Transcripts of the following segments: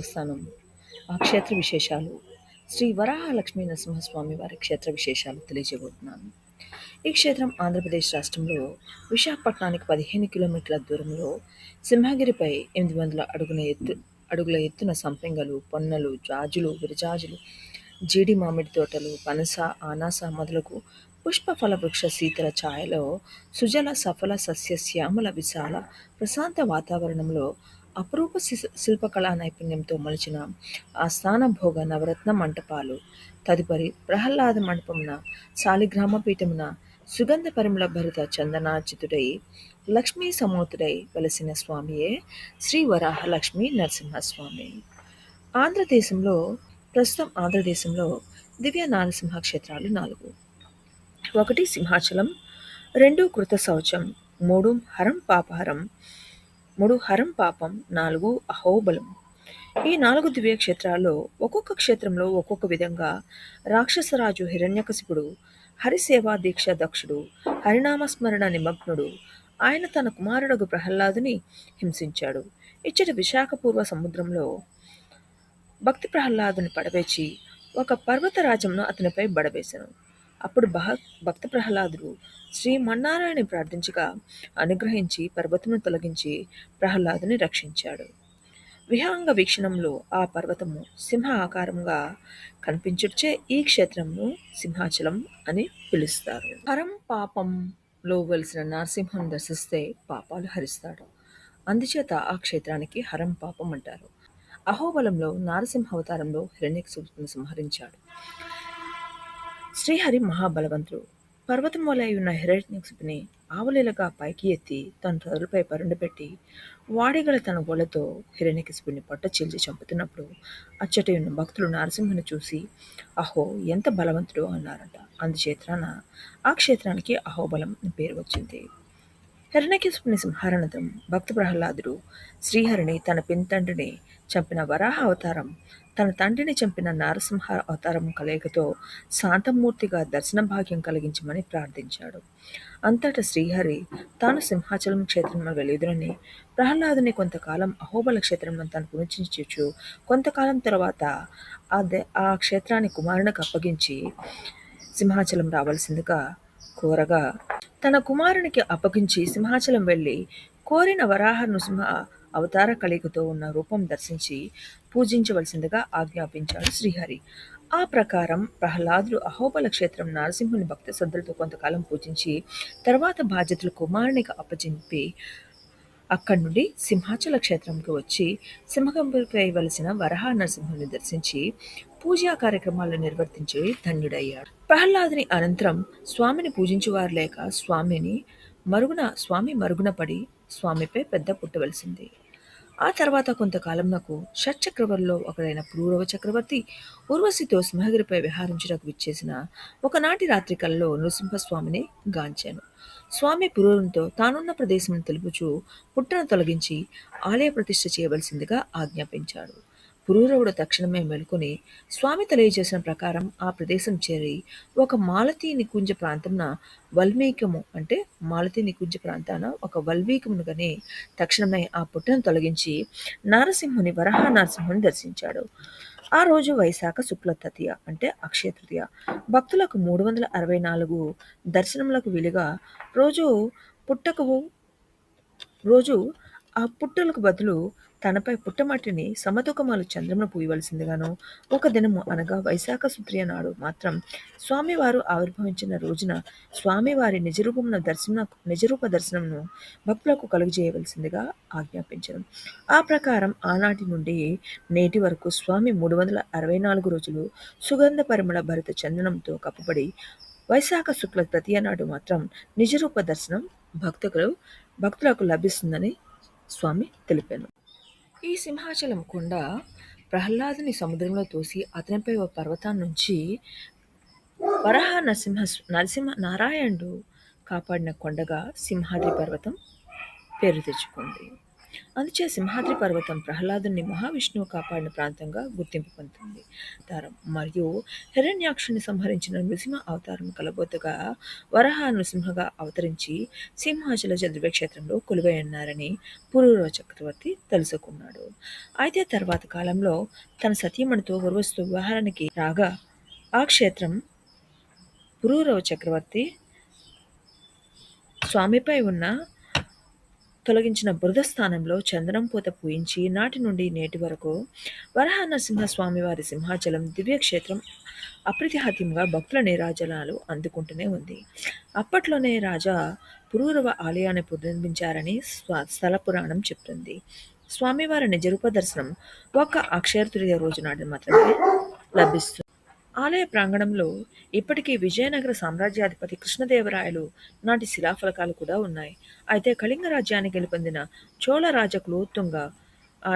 దేవస్థానం ఆ క్షేత్ర విశేషాలు. శ్రీ వరాహలక్ష్మీ నరసింహస్వామి వారి క్షేత్ర విశేషాలు తెలియజేయబోతున్నాను. ఈ క్షేత్రం ఆంధ్రప్రదేశ్ రాష్ట్రంలో విశాఖపట్నానికి పదిహేను కిలోమీటర్ల దూరంలో సింహగిరిపై ఎనిమిది వందల అడుగుల ఎత్తు అడుగుల ఎత్తున సంపెంగలు పొన్నలు జాజులు విరజాజులు జీడి మామిడి తోటలు పనస ఆనాస మొదలగు పుష్ప ఫల వృక్ష శీతల ఛాయలో సుజల సఫల సస్య శ్యామల విశాల ప్రశాంత వాతావరణంలో అపురూప శిశ- శిల్పకళా నైపుణ్యంతో మలిచిన ఆ స్థానభోగ నవరత్న మంటపాలు తదుపరి ప్రహ్లాద మండపమున శాలిగ్రామ పీఠమున సుగంధ పరిమళ భరిత చందనాచితుడై లక్ష్మీ సమూతుడై వెలసిన స్వామియే శ్రీ వరాహ లక్ష్మీ నరసింహస్వామి. ఆంధ్రదేశంలో ప్రస్తుతం ఆంధ్రదేశంలో దివ్య నారసింహ క్షేత్రాలు నాలుగు. ఒకటి సింహాచలం రెండు కృత శౌచం మూడు హరం పాపహరం మూడు హరం పాపం నాలుగు అహోబలం. ఈ నాలుగు దివ్యక్షేత్రాల్లో ఒక్కొక్క క్షేత్రంలో ఒక్కొక్క విధంగా రాక్షసరాజు హిరణ్యకశిపుడు హరిసేవా దీక్ష దక్షుడు హరినామస్మరణ నిమగ్నుడు ఆయన తన కుమారుడు ప్రహ్లాదుని హింసించాడు. ఇచ్చటి విశాఖపూర్వ సముద్రంలో భక్తి ప్రహ్లాదుని పడవేచి ఒక పర్వతరాజంను అతనిపై బడవేశాను అప్పుడు బహ భక్త ప్రహ్లాదుడు శ్రీ మన్నారాయణని ప్రార్థించగా అనుగ్రహించి పర్వతమును తొలగించి ప్రహ్లాదుని రక్షించాడు. విహంగ వీక్షణంలో ఆ పర్వతము సింహ ఆకారంగా కనిపించుటచే ఈ క్షేత్రంను సింహాచలం అని పిలుస్తారు. హరం పాపంలో వెలిసిన నరసింహం దర్శిస్తే పాపాలు హరిస్తాడు. అందుచేత ఆ క్షేత్రానికి హరం పాపం అంటారు. అహోబలంలో నారసింహ అవతారంలో హిరణ్యకశిపుని సంహరించాడు. శ్రీహరి మహాబలవంతుడు. పర్వతం ఉన్న హిరణ్యకశిపుని ఆవలీలగా పైకి ఎత్తి తన తొడలపై పరుండబెట్టి వాడిగల తన గోలతో హిరణ్యకశిపుని పొట్ట చీల్చి చంపుతున్నప్పుడు అచ్చటి ఉన్న భక్తులు నరసింహుని చూసి అహో ఎంత బలవంతుడు అన్నారట. అందుచేత్రాన ఆ క్షేత్రానికి అహోబలం పేరు వచ్చింది. హిరణ్యకేశుని సంహారణతం భక్త ప్రహ్లాదుడు శ్రీహరిని తన పింతండ్రిని చంపిన వరాహ అవతారం తన తండ్రిని చంపిన నారసింహ అవతారం కలయికతో శాంతమూర్తిగా దర్శన భాగ్యం కలిగించమని ప్రార్థించాడు. అంతటా శ్రీహరి తాను సింహాచలం క్షేత్రంలో వెలుదురని ప్రహ్లాదుని కొంతకాలం అహోబల క్షేత్రంలో తను పునర్చించు కొంతకాలం తర్వాత ఆ దే ఆ క్షేత్రాన్ని కుమారునికి అప్పగించి సింహాచలం రావాల్సిందిగా కోరగా తన కుమారునికి అప్పగించి సింహాచలం వెళ్ళి కోరిన వరాహ నృసింహ అవతార కళికతో ఉన్న రూపం దర్శించి పూజించవలసిందిగా ఆజ్ఞాపించాడు శ్రీహరి. ఆ ప్రకారం ప్రహ్లాదులు అహోబల క్షేత్రం నరసింహుని భక్త శ్రద్ధలతో కొంతకాలం పూజించి తర్వాత బాధ్యతలు కుమారునికి అప్పజింపి అక్కడి నుండి సింహాచల క్షేత్రంకి వచ్చి సింహకంపై వలసిన వరహ నరసింహుని దర్శించి పూజా కార్యక్రమాలు నిర్వర్తించి ధన్యుడయ్యాడు ప్రహ్లాదుని అనంతరం స్వామిని పూజించువారు లేక స్వామిని మరుగున స్వామి మరుగున పడి స్వామిపై పెద్ద పుట్టవలసింది. ఆ తర్వాత కొంతకాలం నాకు షట్చక్రవర్లో ఒకడైన పురూరవ చక్రవర్తి ఉర్వశితో సింహగిరిపై విహారించుటకు విచ్చేసిన ఒకనాటి రాత్రి కలలో నృసింహస్వామిని గాంచాను. స్వామి పురూరంతో తానున్న ప్రదేశం తెలుపుచూ పుట్టను తొలగించి ఆలయ ప్రతిష్ఠ చేయవలసిందిగా ఆజ్ఞాపించాడు. పురూరవుడు తక్షణమే మేల్కొని స్వామి తెలియజేసిన ప్రకారం ఆ ప్రదేశం చేరి ఒక మాలతీ నికుంజ ప్రాంతంన వల్మీకము అంటే మాలతీ నికుంజ ప్రాంతాన ఒక వల్మీకమునుగని తక్షణమే ఆ పుట్టను తొలగించి నారసింహుని వరహ నరసింహుని దర్శించాడు. ఆ రోజు వైశాఖ శుక్ల తృతీయ అంటే అక్షయ తృతీయ. భక్తులకు మూడు వందల అరవై నాలుగు దర్శనములకు వీలుగా రోజు పుట్టకు రోజు ఆ పుట్టలకు బదులు తనపై పుట్టమట్టిని సమతూకమాలు చంద్రమును పూయవలసిందిగాను ఒక దినము అనగా వైశాఖ సుత్రియ నాడు మాత్రం స్వామివారు ఆవిర్భవించిన రోజున స్వామివారి నిజరూపమున దర్శన నిజరూప దర్శనమును భక్తులకు కలుగజేయవలసిందిగా ఆజ్ఞాపించను. ఆ ప్రకారం ఆనాటి నుండి నేటి వరకు స్వామి మూడు వందల అరవై నాలుగు రోజులు సుగంధ పరిమళ భరిత చందనంతో కప్పబడి వైశాఖ శుక్ల తృతీయ నాడు మాత్రం నిజరూప దర్శనం భక్తులకు భక్తులకు లభిస్తుందని స్వామి తెలిపాను. ఈ సింహాచలం కొండ ప్రహ్లాదుని సముద్రంలో తోసి అతనిపై ఓ పర్వతం నుంచి వరహ నరసింహ నరసింహ నారాయణుడు కాపాడిన కొండగా సింహాద్రి పర్వతం పేరు తెచ్చుకుంది. అందుచే సింహాద్రి పర్వతం ప్రహ్లాదుని మహావిష్ణువు కాపాడిన ప్రాంతంగా గుర్తింపు పొందుతుంది. తారం మరియు హిరణ్యాక్షుని సంహరించిన నృసింహ అవతారం కలబోతుగా వరహ నృసింహగా అవతరించి సింహాచల క్షేత్రంలో కొలువై ఉన్నారని పురూరవ చక్రవర్తి తెలుసుకున్నాడు. అయితే తర్వాత కాలంలో తన సతీమణితో ఉర్వస్తు వివాహానికి రాగా ఆ క్షేత్రం పురూరవ చక్రవర్తి స్వామిపై ఉన్న తొలగించిన బురద స్థానంలో చందనం పూత పూయించి నాటి నుండి నేటి వరకు వరహ నరసింహ స్వామివారి సింహాచలం దివ్యక్షేత్రం అప్రతిహత్యంగా భక్తుల నీరాజనాలు అందుకుంటూనే ఉంది. అప్పట్లోనే రాజా పురూరవ ఆలయాన్ని పునర్మించారని స్వ స్థల పురాణం చెప్తుంది. స్వామివారి నిజరూప దర్శనం ఒక్క అక్షయతృతీయ రోజు నాడు మాత్రమే లభిస్తుంది ఆలయ ప్రాంగణంలో ఇప్పటికీ విజయనగర సామ్రాజ్యాధిపతి కృష్ణదేవరాయలు నాటి శిలాఫలకాలు కూడా ఉన్నాయి. అయితే కళింగ రాజ్యాన్ని గెలుపొందిన చోళ రాజ కులోత్తుంగ ఆ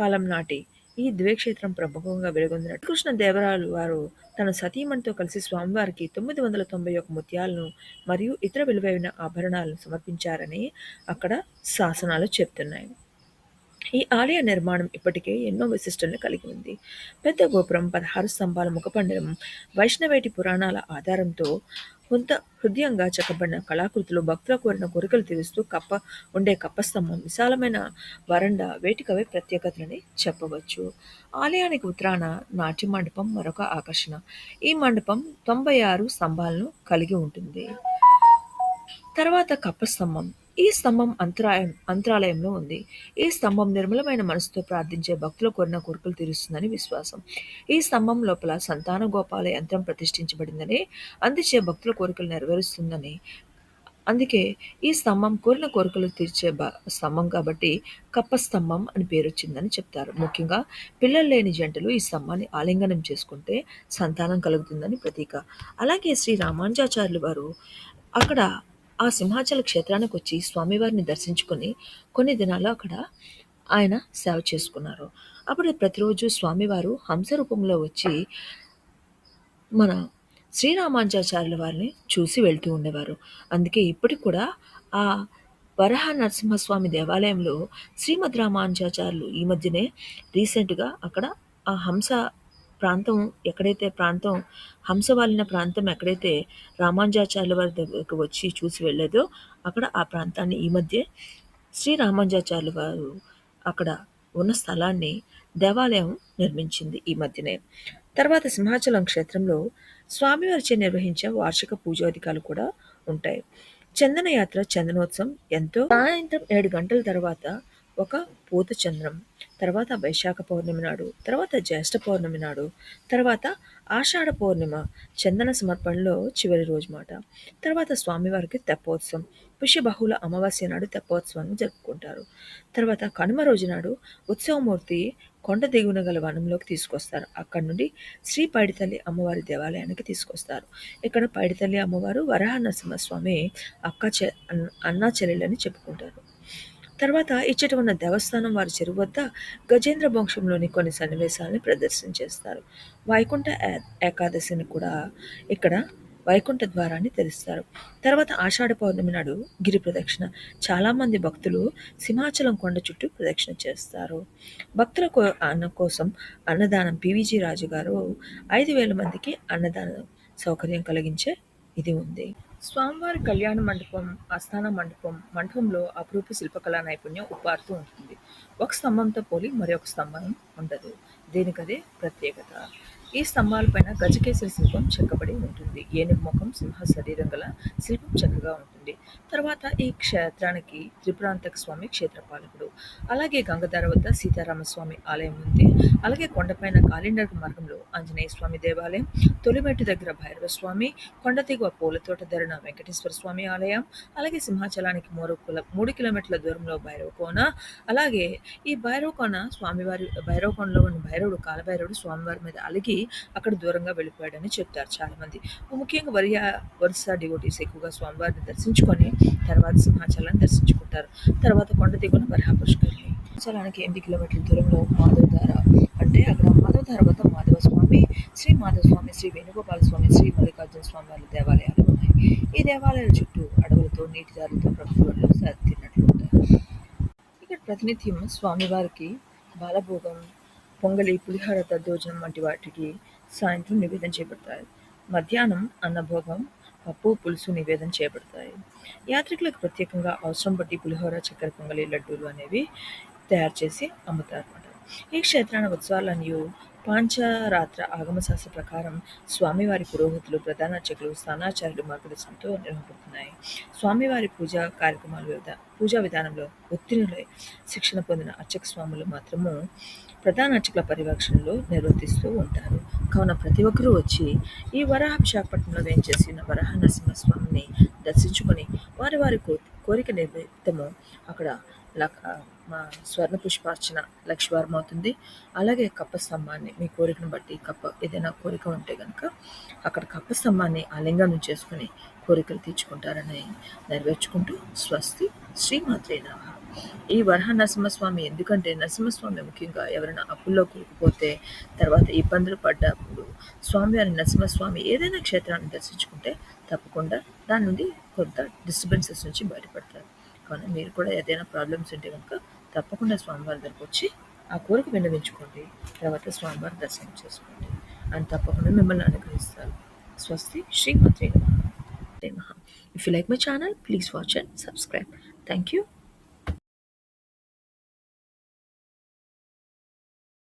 కాలం నాటి ఈ ద్వేక్షేత్రం ప్రముఖంగా వెలుగొందిన కృష్ణదేవరాయలు వారు తన సతీమణితో కలిసి స్వామివారికి తొమ్మిది వందల తొంభై ఒక ముత్యాలను మరియు ఇతర విలువైన ఆభరణాలను సమర్పించారని అక్కడ శాసనాలు చెప్తున్నాయి. ఈ ఆలయ నిర్మాణం ఇప్పటికే ఎన్నో విశిష్టలను కలిగి ఉంది. పెద్ద గోపురం పదహారు స్తంభాల ముఖపండలం వైష్ణవేటి పురాణాల ఆధారంతో కొంత హృదయంగా చెక్కబడిన కళాకృతులు భక్తుల కోరిన కోరికలు తీరుస్తూ కప్ప ఉండే కప్పస్తంభం విశాలమైన వరండా వేటికవే ప్రత్యేకతలని చెప్పవచ్చు. ఆలయానికి ఉత్తరాన నాట్య మండపం మరొక ఆకర్షణ. ఈ మండపం తొంభై ఆరు స్తంభాలను కలిగి ఉంటుంది. తర్వాత కప్పస్తంభం. ఈ స్తంభం అంతరాయం అంతరాలయంలో ఉంది. ఈ స్తంభం నిర్మలమైన మనసుతో ప్రార్థించే భక్తుల కోరిన కోరికలు తీరుస్తుందని విశ్వాసం. ఈ స్తంభం లోపల సంతాన గోపాల యంత్రం ప్రతిష్ఠించబడిందని అందుచే భక్తుల కోరికలు నెరవేరుస్తుందని. అందుకే ఈ స్తంభం కోరిన కోరికలు తీర్చే బ స్తంభం కాబట్టి కప్ప స్తంభం అని పేరు వచ్చిందని చెప్తారు. ముఖ్యంగా పిల్లలు లేని జంటలు ఈ స్తంభాన్ని ఆలింగనం చేసుకుంటే సంతానం కలుగుతుందని ప్రతీక. అలాగే శ్రీ రామానుజాచార్యులు వారు అక్కడ ఆ సింహాచల క్షేత్రానికి వచ్చి స్వామివారిని దర్శించుకొని కొన్ని దినాలు అక్కడ ఆయన సేవ చేసుకున్నారు. అప్పుడు ప్రతిరోజు స్వామివారు హంస రూపంలో వచ్చి మన శ్రీరామాంజాచార్యుల వారిని చూసి వెళ్తూ ఉండేవారు. అందుకే ఇప్పటికి కూడా ఆ వరహ నరసింహస్వామి దేవాలయంలో శ్రీమద్ రామానుజాచార్యులు ఈ మధ్యనే రీసెంట్గా అక్కడ ఆ హంస ప్రాంతం ఎక్కడైతే ప్రాంతం హంస వాలిన ప్రాంతం ఎక్కడైతే రామానుజాచార్యుల వారి దగ్గరకు వచ్చి చూసి వెళ్ళేదో అక్కడ ఆ ప్రాంతాన్ని ఈ మధ్య శ్రీ రామానుజాచార్యుల వారు అక్కడ ఉన్న స్థలాన్ని దేవాలయం నిర్మించింది ఈ మధ్యనే. తర్వాత సింహాచలం క్షేత్రంలో స్వామివారిచే నిర్వహించే వార్షిక పూజాధికాలు కూడా ఉంటాయి. చందన యాత్ర చందనోత్సవం ఎంతో సాయంత్రం ఏడు గంటల తర్వాత ఒక పూత చంద్రం తర్వాత వైశాఖ పౌర్ణమి నాడు తర్వాత జ్యేష్ఠ పౌర్ణమి నాడు తర్వాత ఆషాఢ పౌర్ణిమ చందన సమర్పణలో చివరి రోజు మాట. తర్వాత స్వామివారికి తెప్పోత్సవం పుష్యబహుళ అమావాస్య నాడు తెప్పోత్సవాన్ని జరుపుకుంటారు. తర్వాత కనుమ రోజు నాడు ఉత్సవమూర్తి కొండ దిగువన గల వనంలోకి తీసుకొస్తారు. అక్కడ నుండి శ్రీ పైడితల్లి అమ్మవారి దేవాలయానికి తీసుకొస్తారు. ఇక్కడ పైడితల్లి అమ్మవారు వరహ నరసింహస్వామి అక్క చె అన్నా చెల్లెలని చెప్పుకుంటారు. తర్వాత ఇచ్చట ఉన్న దేవస్థానం వారి చెరువు వద్ద గజేంద్ర వంశంలోని కొన్ని సన్నివేశాలను ప్రదర్శన చేస్తారు. వైకుంఠ ఏ- ఏకాదశిని కూడా ఇక్కడ వైకుంఠ ద్వారాన్ని తెరుస్తారు. తర్వాత ఆషాఢ పౌర్ణమి నాడు గిరి ప్రదక్షిణ. చాలామంది భక్తులు సింహాచలం కొండ చుట్టూ ప్రదక్షిణ చేస్తారు. భక్తుల కో అన్న కోసం అన్నదానం పివిజి రాజు గారు ఐదు వేల మందికి అన్నదానం సౌకర్యం కలిగించే ఇది ఉంది. స్వామివారి కళ్యాణ మండపం ఆస్థాన మండపం మండపంలో అపురూప శిల్పకళా నైపుణ్యం ఉపారుతూ ఉంటుంది. ఒక స్తంభంతో పోలి మరొక స్తంభం ఉండదు. దీనికదే ప్రత్యేకత? ఈ స్తంభాలపైన గజకేసరి శిల్పం చెక్కబడి ఉంటుంది. ఏనుగు ముఖం సింహ శరీరం గల శిల్పం చక్కగా ఉంటుంది. తర్వాత ఈ క్షేత్రానికి త్రిపురాంతక స్వామి క్షేత్రపాలకుడు. అలాగే గంగధార వద్ద సీతారామస్వామి ఆలయం ఉంది. అలాగే కొండపైన కాలిండర్ మార్గంలో ఆంజనేయ స్వామి దేవాలయం తొలిమెట్టు దగ్గర భైరవ స్వామి కొండ దిగువ పూలతోట ధరణ వెంకటేశ్వర స్వామి ఆలయం అలాగే సింహాచలానికి మూడు కిలో మూడు కిలోమీటర్ల దూరంలో భైరవ కోన అలాగే ఈ భైరవ కోన స్వామివారి భైరవ కోనలో ఉన్న భైరవుడు కాలభైరవుడు స్వామివారి మీద అలిగి అక్కడ దూరంగా వెళ్ళిపోయాడని చెప్తారు చాలామంది. ముఖ్యంగా వరియా వరుస డివోటీస్ ఎక్కువగా స్వామివారిని దర్శించుకొని తర్వాత సింహాచలాన్ని దర్శించుకుంటారు. తర్వాత కొండ దిగున వరహ పుష్కరిణి సింహాచలానికి ఎనిమిది కిలోమీటర్ల దూరంలో మాధవధార అంటే అక్కడ మాధవధార వద్ద మాధవ స్వామి శ్రీ మాధవ స్వామి శ్రీ వేణుగోపాల స్వామి శ్రీ మల్లికార్జున స్వామి వారి దేవాలయాలు ఉన్నాయి. ఈ దేవాలయాల చుట్టూ అడవులతో నీటి దారులతో ప్రభుత్వంలో ఒడిలో ఉంటారు ఇక్కడ ప్రతినిత్యం స్వామివారికి బాలభోగం పొంగలి పులిహోర దద్దోజనం వంటి వాటికి సాయంత్రం నివేదన చేయబడతాయి మధ్యాహ్నం అన్నభోగం పప్పు పులుసు నివేదన చేయబడతాయి యాత్రికులకు ప్రత్యేకంగా అవసరం బట్టి పులిహోర చక్కెర పొంగలి లడ్డూలు అనేవి తయారు చేసి అమ్ముతారు అన్నమాట ఈ క్షేత్రాన ఉత్సవాలన్నీ పాంచరాత్ర ఆగమశాస్త్ర ప్రకారం స్వామివారి పురోహితులు ప్రధాన అర్చకులు స్థానాచార్యులు మార్గదర్శనంతో నిర్వహిస్తున్నాయి స్వామివారి పూజా కార్యక్రమాలు వివిధ పూజా విధానంలో ఉత్తీర్ణులై శిక్షణ పొందిన అర్చక స్వాములు మాత్రము ప్రధాన అర్చకుల పర్యవేక్షణలో నిర్వర్తిస్తూ ఉంటారు. కావున ప్రతి ఒక్కరూ వచ్చి ఈ వరాహ విశాఖపట్నంలో వేయించేసిన వరాహ నరసింహస్వామిని దర్శించుకొని వారి వారి కో కోరిక నిమిత్తము అక్కడ లక్ మా స్వర్ణ పుష్పార్చన లక్ష్మీవారం అవుతుంది అలాగే కప్ప స్తంభాన్ని మీ కోరికను బట్టి కప్ప ఏదైనా కోరిక ఉంటే కనుక అక్కడ కప్ప స్తంభాన్ని ఆలింగనం చేసుకుని కోరికలు తీర్చుకుంటారని నెరవేర్చుకుంటూ స్వస్తి శ్రీమాత్రే నమ. ఈ వరహ నరసింహస్వామి ఎందుకంటే నరసింహస్వామి ముఖ్యంగా ఎవరైనా అప్పుల్లో కూరుకుపోతే తర్వాత ఇబ్బందులు పడ్డప్పుడు స్వామివారి నరసింహస్వామి ఏదైనా క్షేత్రాన్ని దర్శించుకుంటే తప్పకుండా దాని నుండి కొంత డిస్టర్బెన్సెస్ నుంచి బయటపడతారు. కానీ మీరు కూడా ఏదైనా ప్రాబ్లమ్స్ ఉంటే కనుక తప్పకుండా స్వామివారి దగ్గరకు వచ్చి ఆ కోరిక విన్నవించుకోండి. తర్వాత స్వామివారి దర్శనం చేసుకోండి. అని తప్పకుండా మిమ్మల్ని అనుగ్రహిస్తారు. స్వస్తి శ్రీమాత్రే నమః. If you like my channel, please watch and subscribe thank you